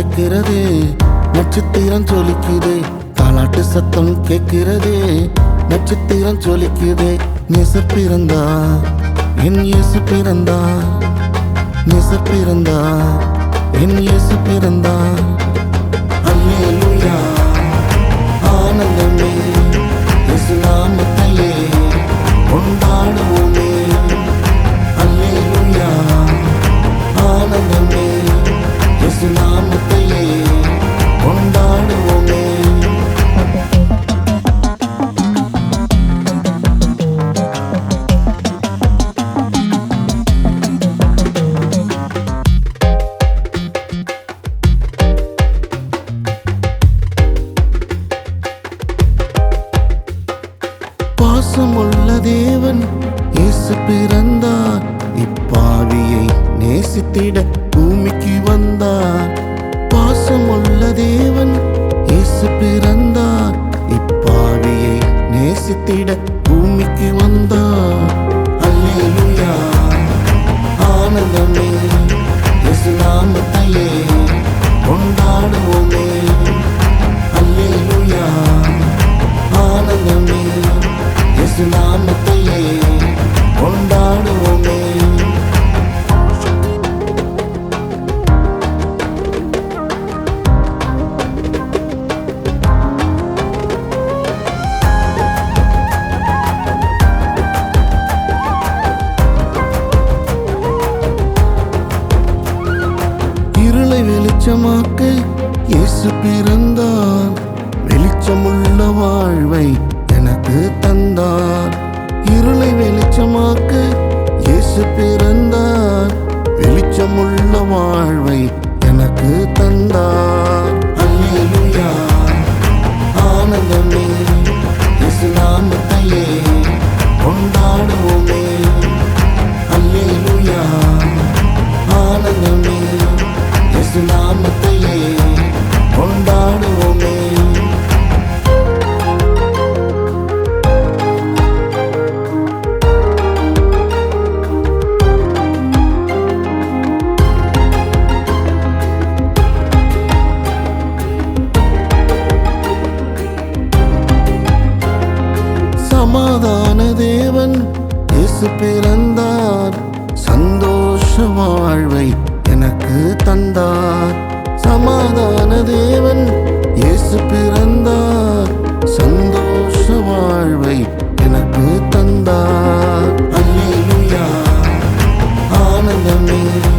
கேட்கிறதே நட்சத்திரம் ஜொலிக்குதே. தாலாட்டு சத்தம் கேட்கிறதே நட்சத்திரம் ஜொலிக்குதே. நெச பிறந்தா என் இயேசு பிறந்தா நெச பிறந்தா என் இயேசு பிறந்தா. பாசமுள்ள தேவன் இயேசு பிறந்தார். இப்பாவியை நேசித்திட பூமிக்கு வந்தார். பாசமுள்ள தேவன் இயேசு பிறந்தார். இப்பாவியை நேசித்திட பூமிக்கு வந்தார். அல்லேலூயா. ஆனந்தம் இயேசு பிறந்தார் வெளிச்சமுள்ள வாழ்வை எனக்கு தந்தார் இருளை வெளிச்சமாக்க இயேசு பிறந்தார் வெளிச்சமுள்ள வாழ்வை எனக்கு தந்தார் அல்லேலூயா. ஆனந்தமே இயேசு நாமத்தையே கொண்டாடுவோமே. அல்லேலூயா. ஆனந்தமே இயேசு சமாதான தேவன் இயேசு பிறந்தார். சந்தோஷ வாழ்வை எனக்கு தந்தார். சமாதான தேவன் இயேசு பிறந்தார். சந்தோஷ வாழ்வை எனக்கு தந்தார். அல்லேலூயா. ஆனந்தமே.